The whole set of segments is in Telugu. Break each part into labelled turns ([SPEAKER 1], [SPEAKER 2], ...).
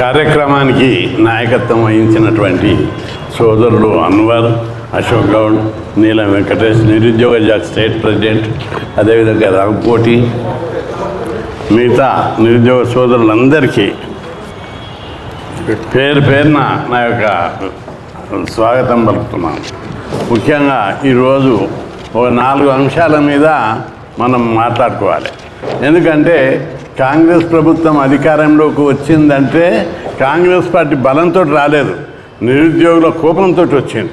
[SPEAKER 1] కార్యక్రమానికి నాయకత్వం వహించినటువంటి సోదరులు అన్వర్ అశోక్ గౌడ్ నీలం వెంకటేష్ నిరుద్యోగ జాక్ స్టేట్ ప్రెసిడెంట్ అదేవిధంగా రాంకోటి మిగతా నిరుద్యోగ సోదరులందరికీ పేరు పేరున నా యొక్క స్వాగతం పలుకుతున్నాను. ముఖ్యంగా ఈరోజు ఒక నాలుగు అంశాల మీద మనం మాట్లాడుకోవాలి. ఎందుకంటే కాంగ్రెస్ ప్రభుత్వం అధికారంలోకి వచ్చిందంటే కాంగ్రెస్ పార్టీ బలంతో రాలేదు. నిరుద్యోగుల కోపంతో వచ్చింది.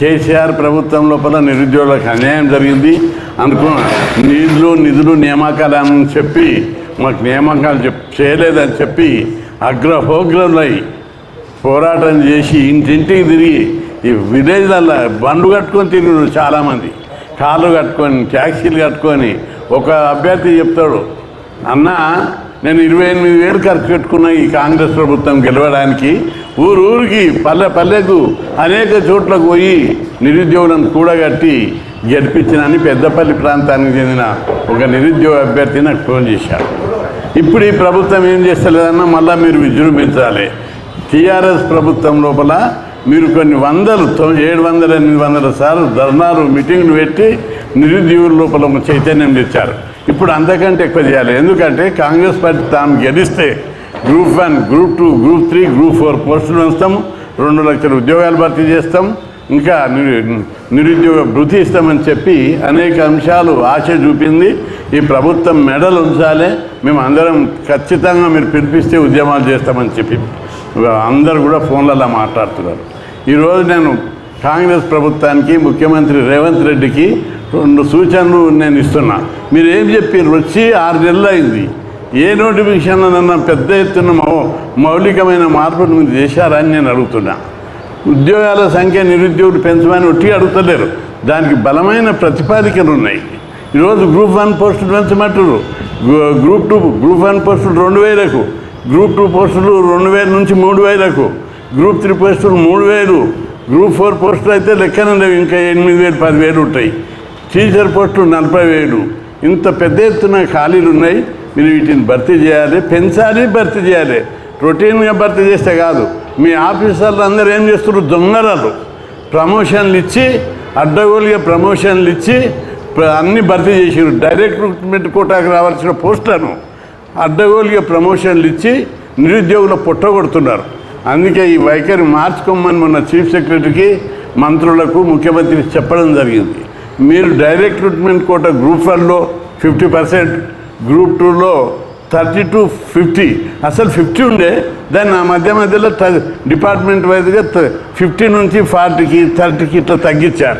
[SPEAKER 1] కేసీఆర్ ప్రభుత్వం లోపల నిరుద్యోగులకు అన్యాయం జరిగింది. అనుకున్న నిధులు నిధులు నియామకాలు అని చెప్పి మాకు నియామకాలు చెప్ చేయలేదని చెప్పి అగ్రహోగ్రలై పోరాటం చేసి ఇంటింటికి తిరిగి ఈ విలేజ్లలో బండ్లు కట్టుకొని తిరిగి చాలామంది. కాళ్ళు కట్టుకొని ట్యాక్సీలు కట్టుకొని ఒక అభ్యర్థి చెప్తాడు అన్న నేను ఇరవై ఎనిమిది వేలు ఖర్చు పెట్టుకున్న ఈ కాంగ్రెస్ ప్రభుత్వం గెలవడానికి ఊరు ఊరికి పల్లె పల్లెకు అనేక చోట్లకు పోయి నిరుద్యోగులను కూడగట్టి గెలిపించినని పెద్దపల్లి ప్రాంతానికి చెందిన ఒక నిరుద్యోగ అభ్యర్థి నాకు ఫోన్ చేశాడు. ఇప్పుడు ఈ ప్రభుత్వం ఏం చేస్తలేదన్నా మళ్ళీ మీరు విజృంభించాలి. టీఆర్ఎస్ ప్రభుత్వం లోపల మీరు కొన్ని వందలు ఏడు వందల ఎనిమిది వందల సార్లు ధర్నాలు మీటింగ్లు పెట్టి నిరుద్యోగుల లోపల ఒక చైతన్యం తెచ్చారు. ఇప్పుడు అంతకంటే ఎక్కువ చేయాలి. ఎందుకంటే కాంగ్రెస్ పార్టీ తాను గెలిస్తే group one group two group three group four పోస్టులు వేస్తాం రెండు లక్షల ఉద్యోగాలు భర్తీ చేస్తాం. ఇంకా నిరుద్యోగ భృతి ఇస్తామని చెప్పి అనేక అంశాలు ఆశ చూపింది. ఈ ప్రభుత్వం మెడలు ఉంచాలి. మేము అందరం ఖచ్చితంగా మీరు పిలిపిస్తే ఉద్యమాలు చేస్తామని చెప్పి అందరు కూడా ఫోన్లలో మాట్లాడుతున్నారు. ఈరోజు నేను కాంగ్రెస్ ప్రభుత్వానికి ముఖ్యమంత్రి రేవంత్ రెడ్డికి రెండు సూచనలు నేను ఇస్తున్నా. మీరు ఏం చెప్పారు వచ్చి ఆరు నెలలు అయింది. ఏ నోటిఫికేషన్లనన్నా పెద్ద ఎత్తున మౌ మౌలికమైన మార్పులు మీరు చేశారా అని నేను అడుగుతున్నా. ఉద్యోగాల సంఖ్య నిరుద్యోగులు పెంచమని ఒట్టి అడుగుతలేరు. దానికి బలమైన ప్రతిపాదికలు ఉన్నాయి. ఈరోజు గ్రూప్ వన్ పోస్టులు పెంచమంటారు గ్రూప్ టూ గ్రూప్ వన్ పోస్టులు రెండు వేలకు. గ్రూప్ టూ పోస్టులు రెండు వేల నుంచి మూడు వేలకు. గ్రూప్ త్రీ పోస్టులు మూడు వేలు. గ్రూప్ ఫోర్ పోస్టులు అయితే లెక్కన లేవు. ఇంకా ఎనిమిది వేలు పది వేలు ఉంటాయి. టీచర్ పోస్టులు నలభై వేలు. ఇంత పెద్ద ఎత్తున ఖాళీలు ఉన్నాయి మీరు వీటిని భర్తీ చేయాలి పెంచాలి భర్తీ చేయాలి. రొటీన్గా భర్తీ చేస్తే కాదు. మీ ఆఫీసర్లు అందరూ ఏం చేస్తున్నారు? దొంగరాలు ప్రమోషన్లు ఇచ్చి అడ్డగోలుగా ప్రమోషన్లు ఇచ్చి అన్ని భర్తీ చేసారు డైరెక్ట్ రిక్రూట్మెంట్ కోటాకు రావాల్సిన పోస్టులను అడ్డగోలుగా ప్రమోషన్లు ఇచ్చి నిరుద్యోగుల పుట్టగొడుతున్నారు అందుకే ఈ వైఖరి మార్చుకోమని మొన్న చీఫ్ సెక్రటరీకి మంత్రులకు ముఖ్యమంత్రి చెప్పడం జరిగింది. మీరు డైరెక్ట్ రిక్రూట్మెంట్ కోట గ్రూప్ వన్లో ఫిఫ్టీ పర్సెంట్ గ్రూప్ టూలో థర్టీ టు ఫిఫ్టీ. అసలు ఫిఫ్టీ ఉండే దాన్ని ఆ మధ్య మధ్యలో త- డిపార్ట్మెంట్ వైజ్గా ఫిఫ్టీ నుంచి ఫార్టీకి థర్టీకి ఇట్లా తగ్గించారు.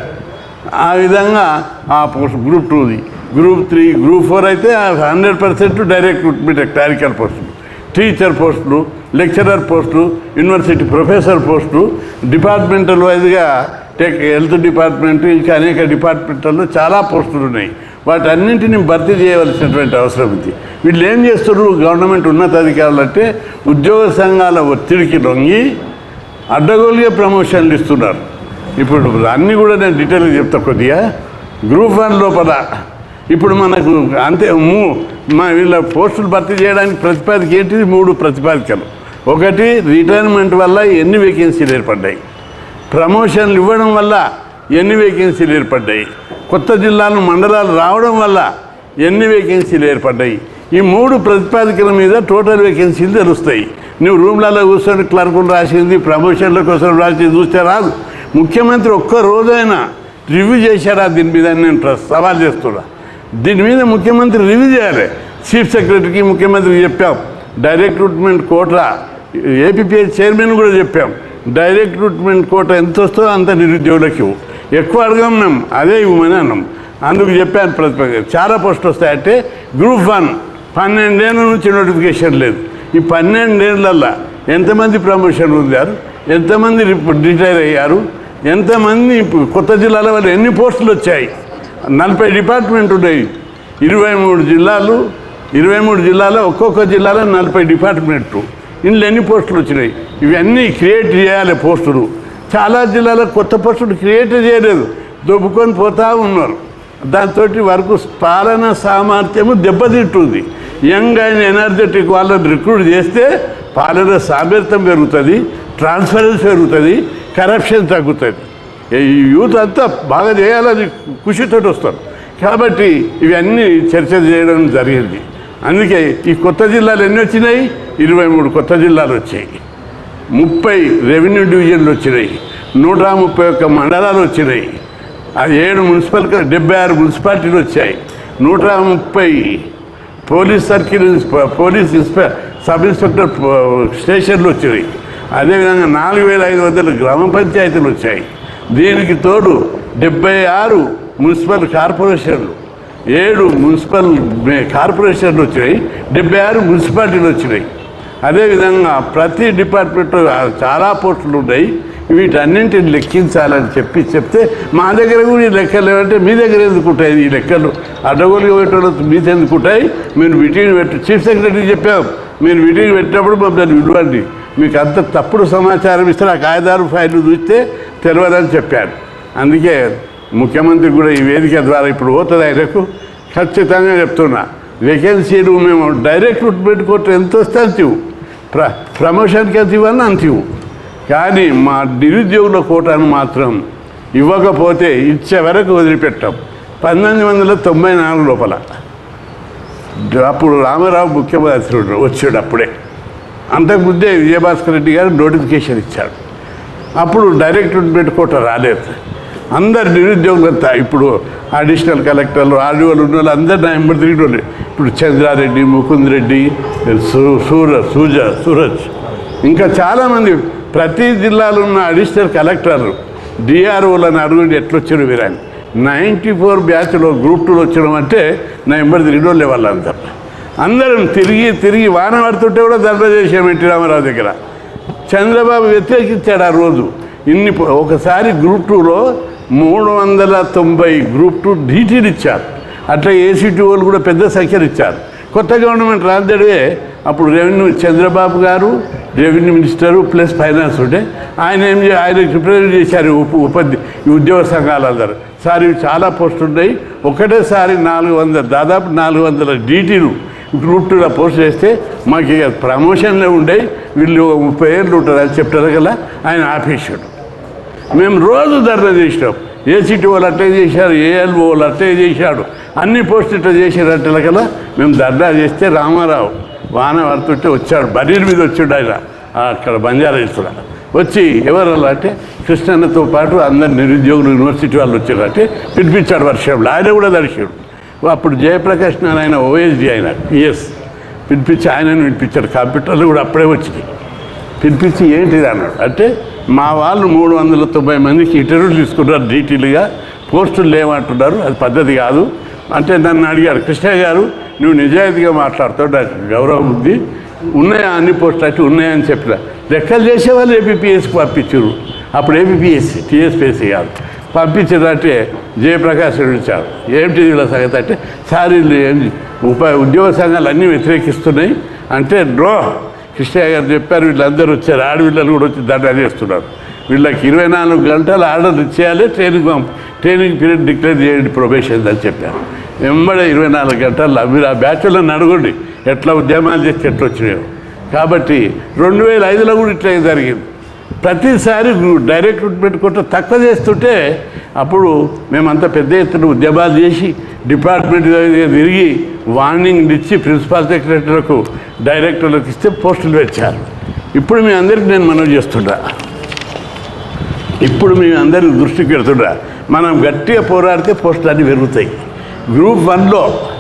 [SPEAKER 1] ఆ విధంగా ఆ పోస్ట్ గ్రూప్ టూది. గ్రూప్ త్రీ గ్రూప్ ఫోర్ అయితే hundred percent direct recruitment clerical పోస్టులు. టీచర్ పోస్టులు లెక్చరర్ పోస్టులు యూనివర్సిటీ ప్రొఫెసర్ పోస్టులు డిపార్ట్మెంటల్ వైజ్గా టెక్ హెల్త్ డిపార్ట్మెంట్ ఇంకా అనేక డిపార్ట్మెంట్లలో చాలా పోస్టులు ఉన్నాయి. వాటన్నింటిని భర్తీ చేయవలసినటువంటి అవసరం ఉంది. వీళ్ళు ఏం చేస్తున్నారు? గవర్నమెంట్ ఉన్నతాధికారులు అంటే ఉద్యోగ సంఘాల ఒత్తిడికి లొంగి అడ్డగోలుగా ప్రమోషన్లు ఇస్తున్నారు. ఇప్పుడు అన్నీ కూడా నేను డీటెయిల్గా చెప్తా కొద్దిగా. గ్రూప్ వన్ లోపల ఇప్పుడు మనకు అంతే మూ మా వీళ్ళ పోస్టులు భర్తీ చేయడానికి ప్రతిపాదిక ఏంటిది? మూడు ప్రతిపాదికలు. ఒకటి రిటైర్మెంట్ వల్ల ఎన్ని వేకెన్సీలు ఏర్పడ్డాయి? ప్రమోషన్లు ఇవ్వడం వల్ల ఎన్ని వేకెన్సీలు ఏర్పడ్డాయి? కొత్త జిల్లాలు మండలాలు రావడం వల్ల ఎన్ని వేకెన్సీలు ఏర్పడ్డాయి? ఈ మూడు ప్రతిపాదికల మీద టోటల్ వేకెన్సీలు తెలుస్తాయి. నువ్వు రూమ్లలో కూర్చొని క్లర్కులు రాసింది ప్రమోషన్ల కోసం రాసింది చూస్తే రాదు. ముఖ్యమంత్రి ఒక్క రోజైనా రివ్యూ చేశారా దీని మీద నేను సవాల్ చేస్తున్నా. దీని మీద ముఖ్యమంత్రి రివ్యూ చేయాలి. చీఫ్ సెక్రటరీకి ముఖ్యమంత్రికి చెప్పాం. Direct recruitment quota APPS chairman కూడా చెప్పాం. డైరెక్ట్ రిక్రూట్మెంట్ కోట ఎంత వస్తుందో అంత నిరుద్యోగులకు ఇవ్వు. ఎక్కువ అడగమన్నాం అదే ఇవ్వమని అన్నాం. అందుకు చెప్పాను ప్రతిపక్ష చాలా పోస్టులు వస్తాయంటే గ్రూప్ వన్ పన్నెండేళ్ళ నుంచి నోటిఫికేషన్ లేదు. ఈ పన్నెండేళ్ళల్లో ఎంతమంది ప్రమోషన్ పొందారు? ఎంతమంది రిప్- రిటైర్ అయ్యారు? ఎంతమంది కొత్త జిల్లాల వల్ల ఎన్ని పోస్టులు వచ్చాయి? నలభై డిపార్ట్మెంట్ ఉన్నాయి. ఇరవై మూడు జిల్లాలు ఇరవై మూడు జిల్లాలో ఒక్కొక్క జిల్లాలో నలభై డిపార్ట్మెంట్లు. ఇందులో ఎన్ని పోస్టులు వచ్చినాయి? ఇవన్నీ క్రియేట్ చేయాలి పోస్టులు. చాలా జిల్లాలో కొత్త పోస్టులు క్రియేట్ చేయలేదు. దొబ్బుకొని పోతూ ఉన్నారు. దాంతో వరకు పాలన సామర్థ్యము దెబ్బతింటుంది. యంగ్ అండ్ ఎనర్జెటిక్ వాళ్ళని రిక్రూట్ చేస్తే పాలన సామర్థ్యం పెరుగుతుంది ట్రాన్స్పరెన్స్ పెరుగుతుంది కరప్షన్ తగ్గుతుంది. ఈ యూత్ అంతా బాగా చేయాలని కృషితో వస్తారు. కాబట్టి ఇవన్నీ చర్చ చేయడం జరిగింది. అందుకే ఈ కొత్త జిల్లాలు ఎన్ని వచ్చినాయి? ఇరవై మూడు కొత్త జిల్లాలు వచ్చాయి. ముప్పై రెవెన్యూ డివిజన్లు వచ్చినాయి. నూట ముప్పై ఒక్క మండలాలు వచ్చినాయి. ఆ ఏడు మున్సిపల్ డెబ్బై ఆరు మున్సిపాలిటీలు వచ్చాయి. నూట ముప్పై పోలీస్ సర్కిల్ పోలీస్ ఇన్స్పె సబ్ ఇన్స్పెక్టర్ స్టేషన్లు వచ్చినాయి. అదేవిధంగా నాలుగు వేల ఐదు వందల గ్రామ పంచాయతీలు వచ్చాయి. దీనికి తోడు డెబ్బై ఆరు మున్సిపల్ కార్పొరేషన్లు ఏడు మున్సిపల్ కార్పొరేషన్లు వచ్చినాయి. డెబ్బై ఆరు మున్సిపాలిటీలు వచ్చినాయి. అదేవిధంగా ప్రతి డిపార్ట్మెంట్లో చాలా పోస్టులు ఉన్నాయి. వీటన్నింటిని లెక్కించాలని చెప్పి చెప్తే మా దగ్గర కూడా ఈ లెక్కలు ఏమంటే మీ దగ్గర ఎందుకు ఉంటాయి ఈ లెక్కలు? అడ్డగోలుగా పెట్టడం మీద ఎందుకు ఉంటాయి? మీరు మీటింగ్ పెట్టి చీఫ్ సెక్రటరీ చెప్పాం. మీరు మీటింగ్ పెట్టినప్పుడు మమ్మల్ని విడవండి. మీకు అంత తప్పుడు సమాచారం ఇస్తే ఆ కాగితాలు ఫైల్ చూస్తే తెలియదని చెప్పాడు అందుకే ముఖ్యమంత్రి కూడా ఈ వేదిక ద్వారా ఇప్పుడు పోతుంది ఆయనకు ఖచ్చితంగా చెప్తున్నా. వేకెన్సీలు మేము డైరెక్ట్ రిక్రూట్మెంట్ కొట్టి ఎంత వస్తే అంత ఇవ్వు ప్ర ప్రమోషన్కి ఎంత ఇవ్వని అంత ఇవ్వు కానీ మా నిరుద్యోగుల కోటాను మాత్రం ఇవ్వకపోతే ఇచ్చే వరకు వదిలిపెట్టాం. పంతొమ్మిది వందల తొంభై నాలుగు లోపల. అప్పుడు రామారావు ముఖ్యమంత్రి వచ్చాడు అప్పుడే అంతకుముందే విజయభాస్కర్ రెడ్డి గారు నోటిఫికేషన్ ఇచ్చాడు అప్పుడు డైరెక్ట్ రిక్రూట్మెంట్ కోట రాలేదు. అందరు నిరుద్యోగులంతా ఇప్పుడు అడిషనల్ కలెక్టర్లు ఆర్డీఓలు ఉన్న వాళ్ళు అందరు నా ఎంబడి తిరిగి ఇప్పుడు చంద్రారెడ్డి ముకుంద్ రెడ్డి సూర సూజ సూరజ్. ఇంకా చాలామంది ప్రతి జిల్లాలో ఉన్న అడిషనల్ కలెక్టర్లు డిఆర్ఓలను అడుగుండి ఎట్లొచ్చారు వీరని నైంటీ ఫోర్ బ్యాచ్లో గ్రూప్ టూలో వచ్చడం అంటే నా ఎంబడి తిరిగి వాళ్ళే వాళ్ళందరూ. అందరం తిరిగి తిరిగి వాన పడుతుంటే కూడా దండ చేసాం ఎన్టీ రామారావు దగ్గర. చంద్రబాబు వ్యతిరేకించాడు ఆ రోజు. ఇన్ని ఒకసారి గ్రూప్ టూలో మూడు వందల తొంభై గ్రూప్ టూ డీటీలు ఇచ్చారు. అట్లా ఏసీటీ వాళ్ళు కూడా పెద్ద సంఖ్యలు ఇచ్చారు. కొత్త గవర్నమెంట్ రాందడే అప్పుడు రెవెన్యూ చంద్రబాబు గారు రెవెన్యూ మినిస్టరు ప్లస్ ఫైనాన్స్ ఉంటే ఆయన ఏం ఆయన రిప్రజెంట్ చేశారు ఉప ఉపాధి ఈ ఉద్యోగ సంఘాలందరూ సార్ ఇవి చాలా పోస్టులు ఉన్నాయి. ఒకటేసారి నాలుగు వందల దాదాపు నాలుగు వందల డీటీలు గ్రూప్ టూలో పోస్ట్ చేస్తే మాకు ఇక ప్రమోషన్లే ఉండే వీళ్ళు ముప్పై ఏళ్ళు ఉంటారు అని చెప్తారు కదా ఆయన ఆపేసాడు మేము రోజు ధర్నా చేసినాం. ఏసీటీ వాళ్ళు అట్టే చేశారు ఏఎల్ఓ వాళ్ళు అట్టే చేశాడు అన్ని పోస్టులు ఇట్లా చేసేటట్టుల కదా మేము ధర్నా చేస్తే రామారావు వాన పడుతుంటే వచ్చాడు బరీర్ మీద వచ్చాడు ఆయన అక్కడ బంజారా హిల్స్లో. వచ్చి ఎవరు అలా అంటే కృష్ణన్నతో పాటు అందరు నిరుద్యోగులు యూనివర్సిటీ వాళ్ళు వచ్చారు అంటే పిలిపించాడు వర్షంలో ఆయన కూడా దర్శాడు అప్పుడు జయప్రకాష్ నారాయణ ఓఎస్డి ఆయన పిఎస్ పిలిపించి ఆయనను పిలిపించాడు కంప్యూటర్లు కూడా అప్పుడే వచ్చినాయి. పిలిపించి ఏంటిది అన్నాడు అంటే మా వాళ్ళు మూడు వందల తొంభై మందికి ఇటరు తీసుకున్నారు డీటెయిల్గా పోస్టులు లేవంటున్నారు అది పద్ధతి కాదు. అంటే నన్ను అడిగారు కృష్ణయ్య గారు నువ్వు నిజాయితీగా మాట్లాడుతావు నాకు గౌరవం ఉంది. ఉన్నాయా అన్ని పోస్టులు అంటే ఉన్నాయని చెప్పిన. లెక్కలు చేసేవాళ్ళు ఏపీపీఎస్కి పంపించారు. అప్పుడు ఏపీపీఎస్సీ టీఎస్పీఎస్సీ కాదు. పంపించేదంటే జయప్రకాష్ రెడ్డి ఏమిటి వీళ్ళ సంగతి అంటే సార్ వీళ్ళు ఉప ఉద్యోగ సంఘాలు అన్నీ వ్యతిరేకిస్తున్నాయి. అంటే డ్రో కృష్ణయ్య గారు చెప్పారు వీళ్ళందరూ వచ్చారు. ఆడవిళ్ళని కూడా వచ్చి దండ చేస్తున్నారు. వీళ్ళకి ఇరవై నాలుగు గంటలు ఆర్డర్ ఇచ్చేయాలి ట్రైనింగ్ ట్రైనింగ్ పీరియడ్ డిక్లేర్ చేయండి ప్రొబేషన్ అని చెప్పారు. వెంబడే ఇరవై నాలుగు గంటలు మీరు ఆ బ్యాచ్లను అడగండి ఎట్లా ఉద్యమాలు చేస్తే ఎట్లా వచ్చినాయో కాబట్టి రెండు వేల ఐదులో కూడా ఇట్లా జరిగింది. ప్రతిసారి డైరెక్ట్ రిక్రూట్మెంట్ కొట్ట తక్కువ చేస్తుంటే అప్పుడు మేమంతా పెద్ద ఎత్తున ఉద్యమాలు చేసి డిపార్ట్మెంట్ తిరిగి వార్నింగ్ ఇచ్చి ప్రిన్సిపాల్ సెక్రటరీలకు డైరెక్టర్లకు ఇస్తే పోస్టులు వచ్చారు ఇప్పుడు మీ అందరికీ నేను మనవి చేస్తుంటా ఇప్పుడు మీ అందరి దృష్టికి పెడుతుంటా మనం గట్టిగా పోరాడితే పోస్టులు అన్నీ పెరుగుతాయి. గ్రూప్ వన్లో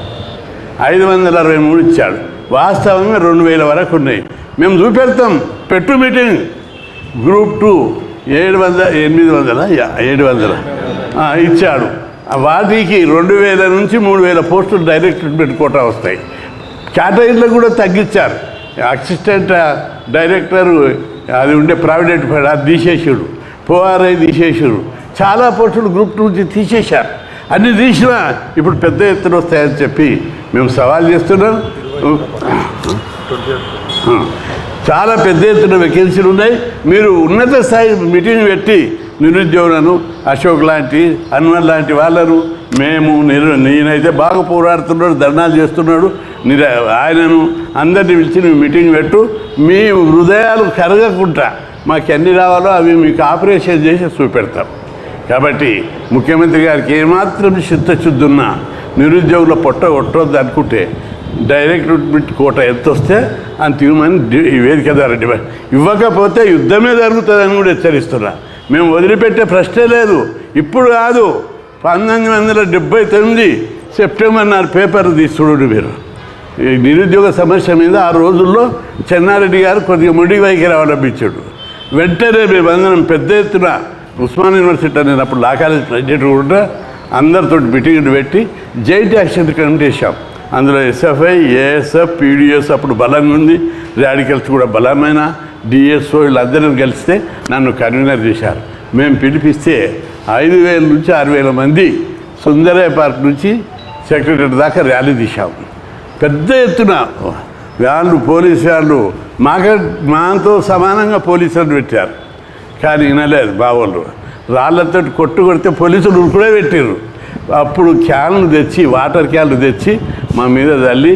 [SPEAKER 1] ఐదు వందల అరవై మూడు ఇచ్చాడు. వాస్తవంగా రెండు వేల వరకు ఉన్నాయి. మేము చూపెడతాం. పెట్టు మీటింగ్. గ్రూప్ టూ ఏడు వందల ఎనిమిది వందల యా, ఏడు వందల. ఇచ్చాడు. వాటికి రెండు వేల నుంచి మూడు వేల పోస్టులు డైరెక్ట్ పెట్టుకోవటం వస్తాయి. క్యాటరీలో కూడా తగ్గించారు. అసిస్టెంట్ డైరెక్టర్ అది ఉండే ప్రావిడెంట్ ఫండ్ అది తీసేసాడు పోఆర్ఐ తీసేసాడు చాలా పోస్టులు గ్రూప్ నుంచి తీసేశారు. అన్ని తీసినా ఇప్పుడు పెద్ద ఎత్తున వస్తాయని చెప్పి మేము సవాల్ చేస్తున్నాం. చాలా పెద్ద ఎత్తున వేకెన్సీలు ఉన్నాయి. మీరు ఉన్నత స్థాయి మీటింగ్ పెట్టి నిరుద్యోగులను అశోక్ లాంటి అన్వర్ లాంటి వాళ్ళను మేము నిరు నేనైతే బాగా పోరాడుతున్నాడు ధర్నాలు చేస్తున్నాడు నిర ఆయనను అందరిని పిలిచి నువ్వు మీటింగ్ పెట్టు మీ హృదయాలు కరగకుండా మాకు ఎన్ని రావాలో అవి మీకు ఆపరేషన్ చేసి చూపెడతాం. కాబట్టి ముఖ్యమంత్రి గారికి ఏమాత్రం చిత్తశుద్ధున్నా నిరుద్యోగుల పొట్ట కొట్టొద్దు అనుకుంటే డైరెక్ట్ రిక్రూట్మెంట్ కోట ఎంత వస్తే అంత ఇవ్వమని ఈ వేదిక ద్వారా ఇవ్వకపోతే యుద్ధమే జరుగుతుందని కూడా హెచ్చరిస్తున్నా. మేము వదిలిపెట్టే ప్రశ్నే లేదు. ఇప్పుడు కాదు పంతొమ్మిది వందల డెబ్బై తొమ్మిది సెప్టెంబర్ నాడు పేపర్ తీసుకుడు మీరు. ఈ నిరుద్యోగ సమస్య మీద ఆ రోజుల్లో చెన్నారెడ్డి గారు కొద్దిగా ముడి వైఖరి అవలంబించాడు. వెంటనే మేమందరం పెద్ద ఎత్తున ఉస్మాన్ యూనివర్సిటీ అనేది అప్పుడు లా కాలేజ్ ప్రెసిడెంట్ కూడా అందరితో మీటింగ్లు పెట్టి జైట్ యాక్షన్ కమిటీ వేసాం అందులో ఎస్ఎఫ్ఐ ఏఎస్ఎఫ్ పీడిఎస్ అప్పుడు బలంగా ఉంది. రాడికల్స్ కూడా బలమైన డిఎస్ఓ వీళ్ళందరూ కలిస్తే నన్ను కన్వీనర్ చేశారు. మేము పిలిపిస్తే ఐదు వేల నుంచి ఆరు వేల మంది సుందరయ్య పార్క్ నుంచి సెక్రటరీ దాకా ర్యాలీ తీశాము పెద్ద ఎత్తున వాళ్ళు పోలీసు వాళ్ళు మాక మాతో సమానంగా పోలీసులను పెట్టారు. కానీ వినలేదు బావోళ్ళు. రాళ్ళతో కొట్టు కొడితే పోలీసులు కూడా పెట్టారు అప్పుడు క్యాన్లు తెచ్చి వాటర్ క్యాన్లు తెచ్చి మా మీద తల్లి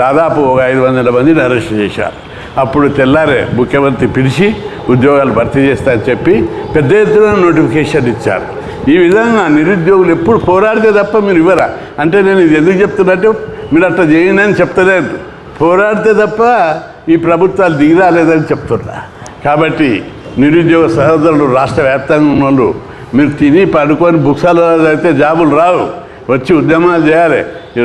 [SPEAKER 1] దాదాపు ఒక ఐదు వందల మందిని అరెస్ట్ చేశారు. అప్పుడు తెల్లారే ముఖ్యమంత్రి పిలిచి ఉద్యోగాలు భర్తీ చేస్తా అని చెప్పి పెద్ద ఎత్తున నోటిఫికేషన్ ఇచ్చారు. ఈ విధంగా నిరుద్యోగులు ఎప్పుడు పోరాడితే తప్ప మీరు ఇవ్వరా? అంటే నేను ఇది ఎందుకు చెప్తున్నట్టు? మీరు అట్లా చేయండి అని చెప్తలేదు. పోరాడితే తప్ప ఈ ప్రభుత్వాలు దిగిరాలేదని చెప్తున్నా. కాబట్టి నిరుద్యోగ సహోదరులు రాష్ట్ర వ్యాప్తంగా ఉన్న వాళ్ళు మీరు తిని పడుకొని బుక్సాలు అయితే జాబులు రావు. వచ్చి ఉద్యమాలు చేయాలి.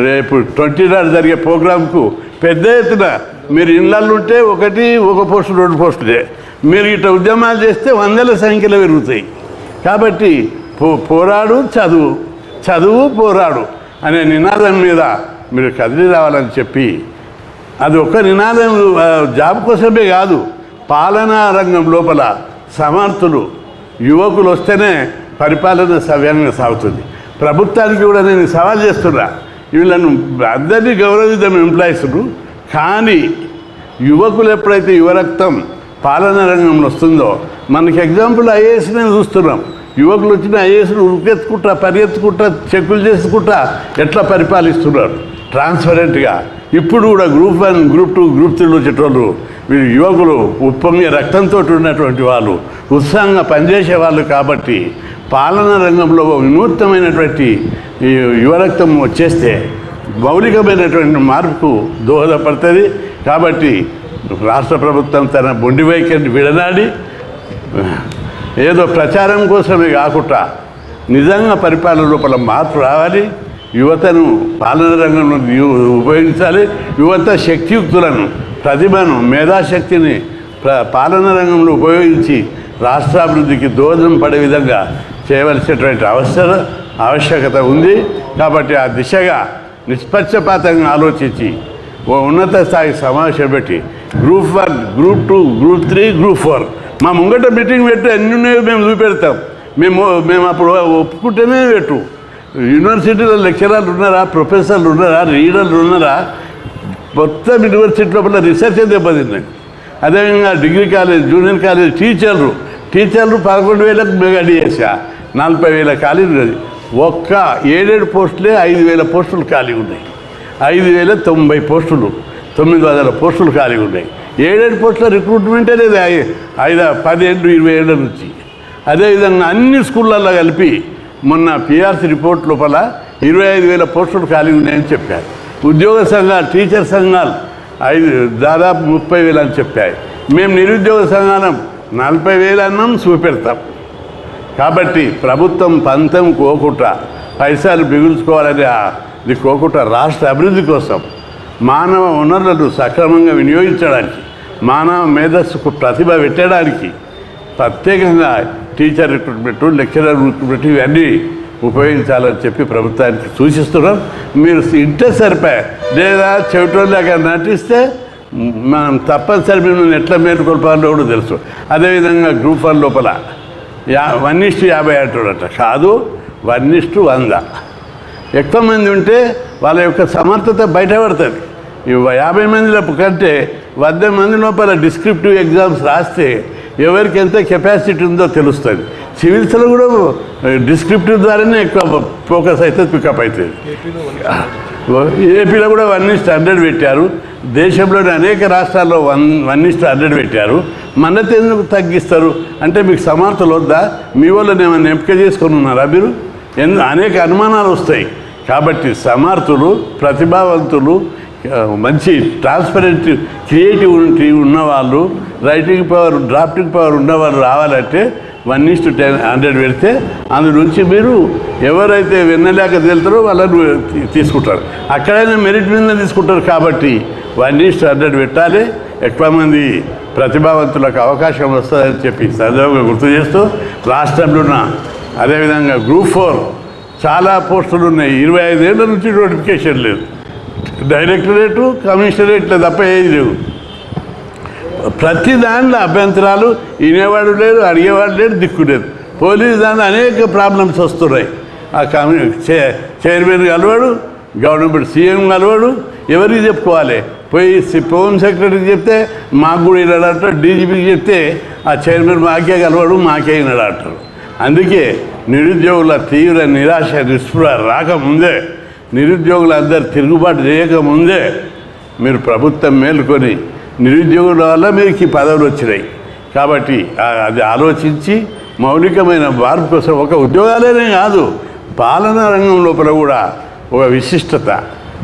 [SPEAKER 1] రేపు ట్వంటీ నాడు జరిగే ప్రోగ్రాంకు పెద్ద ఎత్తున మీరు ఇళ్ళల్లో ఉంటే ఒకటి ఒక పోస్టు రెండు పోస్టులే. మీరు ఇట్లా ఉద్యమాలు చేస్తే వందల సంఖ్యలో పెరుగుతాయి. కాబట్టి పో పోరాడు చదువు. చదువు పోరాడు అనే నినాదం మీద మీరు కదిలి రావాలని చెప్పి అది ఒక్క నినాదం జాబ్ కోసమే కాదు పాలనా రంగం లోపల సమర్థులు యువకులు వస్తేనే పరిపాలన సవ్యంగా సాగుతుంది. ప్రభుత్వానికి కూడా నేను సవాల్ చేస్తున్నా. వీళ్ళను అందరినీ గౌరవిద్దాం ఎంప్లాయీస్ను కానీ యువకులు ఎప్పుడైతే యువరక్తం పాలన రంగంలో వస్తుందో మనకి ఎగ్జాంపుల్ ఐఏఎస్ నేను చూస్తున్నాం. యువకులు వచ్చిన ఐఏఎస్ను ఉరికెత్తుకుంటా పరిగెత్తుకుంటా చెక్కులు చేసుకుంటా ఎట్లా పరిపాలిస్తున్నారు? ట్రాన్స్పరెంట్గా. ఇప్పుడు కూడా group one group two group త్రీలో వచ్చేటోళ్ళు వీళ్ళు యువకులు ఉప్పమ్య రక్తంతో ఉన్నటువంటి వాళ్ళు ఉత్సాహంగా పనిచేసే వాళ్ళు కాబట్టి పాలన రంగంలో వినూత్నమైనటువంటి యువరక్తం వచ్చేస్తే మౌలికమైనటువంటి మార్పుకు దోహదపడుతుంది. కాబట్టి రాష్ట్ర ప్రభుత్వం తన బొండి వైఖరిని విడనాడి ఏదో ప్రచారం కోసమే కాకుండా నిజంగా పరిపాలన లోపల మార్పు రావాలి. యువతను పాలన రంగంలో ఉపయోగించాలి. యువత శక్తియుక్తులను ప్రతిభను మేధాశక్తిని ప్ర- పాలన రంగంలో ఉపయోగించి రాష్ట్రాభివృద్ధికి దోహదం పడే విధంగా చేయవలసినటువంటి అవసరం ఆవశ్యకత ఉంది. కాబట్టి ఆ దిశగా నిష్పక్షపాతంగా ఆలోచించి ఓ ఉన్నత స్థాయి సమావేశం పెట్టి group one group two group three group four. మా ముంగట మీటింగ్ పెట్టి అన్ని ఉన్నాయో మేము చూపెడతాం. మేము మేము అప్పుడు ఒప్పుకుంటేనే పెట్టు. యూనివర్సిటీలో లెక్చరర్లు ఉన్నారా ప్రొఫెసర్లు ఉన్నారా రీడర్లు ఉన్నారా? మొత్తం యూనివర్సిటీ లోపల రీసెర్చ్ దెబ్బతిన్నాయి. అదేవిధంగా డిగ్రీ కాలేజ్ జూనియర్ కాలేజ్ టీచర్లు టీచర్లు పదకొండు వేలకు మెగా చేసా నలభై వేల ఖాళీలు ఒక్క ఏడేడు పోస్టులే ఐదు వేల పోస్టులు ఖాళీ ఉన్నాయి. ఐదు వేల తొంభై పోస్టులు తొమ్మిది వందల పోస్టులు ఖాళీ ఉన్నాయి. ఏడేడు పోస్టుల రిక్రూట్మెంటే లేదు. ఐదు పదిహేడు ఇరవై ఏళ్ళ నుంచి. అదేవిధంగా అన్ని స్కూళ్ళల్లో కలిపి మొన్న పిఆర్సీ రిపోర్ట్ లోపల ఇరవై ఐదు వేల పోస్టులు ఖాళీ ఉన్నాయని చెప్పారు. ఉద్యోగ సంఘాలు టీచర్ సంఘాలు ఐదు దాదాపు ముప్పై వేలు అని చెప్పాయి. మేము నిరుద్యోగ సంఘాలం నలభై వేలు అన్నాం చూపెడతాం. కాబట్టి ప్రభుత్వం పంతం కోకుట పైసలు బిగుల్చుకోవాలని ఇది కోకుట రాష్ట్ర అభివృద్ధి కోసం మానవ వనరులను సక్రమంగా వినియోగించడానికి మానవ మేధస్సుకు ప్రతిభ పెట్టడానికి ప్రత్యేకంగా టీచర్ రిక్రూట్మెంట్ లెక్చరర్ రిక్రూట్మెంట్ ఇవన్నీ ఉపయోగించాలని చెప్పి ప్రభుత్వానికి సూచిస్తున్నాం. మీరు ఇంటే సరిపోయి లేదా చెవిటోళ్ళగా నటిస్తే మనం తప్పనిసరి మిమ్మల్ని ఎట్లా మేలుకొల్పాలో కూడా తెలుసు. అదేవిధంగా గ్రూప్ వన్ లోపల యా వన్ ఇస్టు యాభై అంటాడట. కాదు వన్ ఇస్టు వంద. ఎక్కువ మంది ఉంటే వాళ్ళ యొక్క సమర్థత బయటపడుతుంది. ఈ యాభై మందిలో కంటే వంద మంది లోపల డిస్క్రిప్టివ్ ఎగ్జామ్స్ రాస్తే ఎవరికి ఎంత కెపాసిటీ ఉందో తెలుస్తుంది. సివిల్స్లో కూడా డిస్క్రిప్టివ్ ద్వారానే ఎక్కువ ఫోకస్ అవుతుంది పికప్ అవుతుంది ఏపీలో కూడా వన్ ఇస్ట్ హండ్రెడ్ పెట్టారు. దేశంలోని అనేక రాష్ట్రాల్లో వన్ వన్ ఇస్ట్ హండ్రెడ్ పెట్టారు. మనతో ఎందుకు తగ్గిస్తారు? అంటే మీకు సమర్థలు వద్దా? మీ వాళ్ళని ఏమైనా ఎంపిక చేసుకొని ఉన్నారా మీరు? ఎందు అనేక అనుమానాలు వస్తాయి. కాబట్టి సమర్థులు ప్రతిభావంతులు మంచి ట్రాన్స్పరెంట్ క్రియేటివిటీ ఉన్నవాళ్ళు రైటింగ్ పవర్ డ్రాఫ్టింగ్ పవర్ ఉన్నవాళ్ళు రావాలంటే one is to ten hundred పెడితే అందులోంచి నుంచి మీరు ఎవరైతే వినలేక తెలుతారో వాళ్ళని తీసుకుంటారు. అక్కడైనా మెరిట్ మీద తీసుకుంటారు కాబట్టి వన్ ఈస్ టు హండ్రెడ్ పెట్టాలి. ఎక్కువ మంది ప్రతిభావంతులకు అవకాశం వస్తుందని చెప్పి సజావుగా గుర్తు చేస్తూ రాష్ట్రంలో ఉన్న అదేవిధంగా గ్రూప్ ఫోర్ చాలా పోస్టులు ఉన్నాయి. ఇరవై ఐదేళ్ళ నుంచి నోటిఫికేషన్ లేదు. డైరెక్టరేటు కమిషనరేట్లు తప్ప ఏది లేవు. ప్రతి దానిలో అభ్యంతరాలు వినేవాడు లేడు అడిగేవాడు లేడు దిక్కు లేదు. పోలీస్ దాంట్లో అనేక ప్రాబ్లమ్స్ వస్తున్నాయి. ఆ కమి చైర్మన్ కలవాడు గవర్నమెంట్ సీఎం కలవాడు ఎవరికి చెప్పుకోవాలి? పోయి హోమ్ సెక్రటరీకి చెప్తే మాకు కూడా వినాడు అంటారు డీజీపీకి చెప్తే ఆ చైర్మన్ మాకే కలవాడు మాకే వినాడు అంటారు. అందుకే నిరుద్యోగుల తీవ్ర నిరాశ నిస్పృహ రాకముందే నిరుద్యోగులందరూ తిరుగుబాటు చేయకముందే మీరు ప్రభుత్వం మేలుకొని నిరుద్యోగుల వల్ల మీకు ఈ పదవులు వచ్చినాయి. కాబట్టి అది ఆలోచించి మౌలికమైన మార్పు కోసం ఒక ఉద్యోగాలనే కాదు పాలనా రంగం లోపల కూడా ఒక విశిష్టత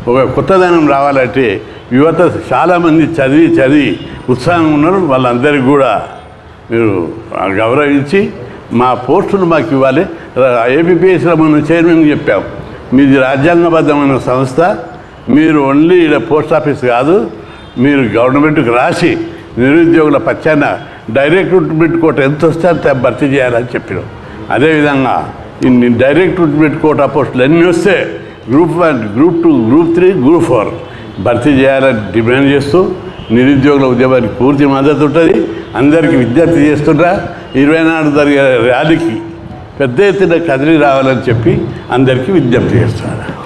[SPEAKER 1] ఒక కొత్తదనం రావాలంటే యువత చాలామంది చదివి చదివి ఉత్సాహం ఉన్నారు. వాళ్ళందరికీ కూడా మీరు గౌరవించి మా పోస్టులు మాకు ఇవ్వాలి. ఏపీఎస్లో మనం చైర్మన్ చెప్పాం. మీది రాజ్యాంగబద్ధమైన సంస్థ మీరు ఓన్లీ ఈడ పోస్ట్ ఆఫీస్ కాదు మీరు గవర్నమెంట్కి రాసి నిరుద్యోగుల పచ్చాన డైరెక్ట్ రిక్రూట్మెంట్ కోట ఎంత వస్తే అంత భర్తీ చేయాలని చెప్పినాం. అదేవిధంగా ఇన్ని డైరెక్ట్ రిక్రూట్మెంట్ కోట పోస్టులు అన్నీ వస్తే group one group two group three group four భర్తీ చేయాలని డిమాండ్ చేస్తూ నిరుద్యోగుల ఉద్యమానికి పూర్తి మద్దతు ఉంటుంది. అందరికీ విజ్ఞప్తి చేస్తుంటా ఇరవై నాలుగు జరిగే ర్యాలీకి పెద్ద ఎత్తున కదిలి రావాలని చెప్పి అందరికీ విజ్ఞప్తి చేస్తున్నారు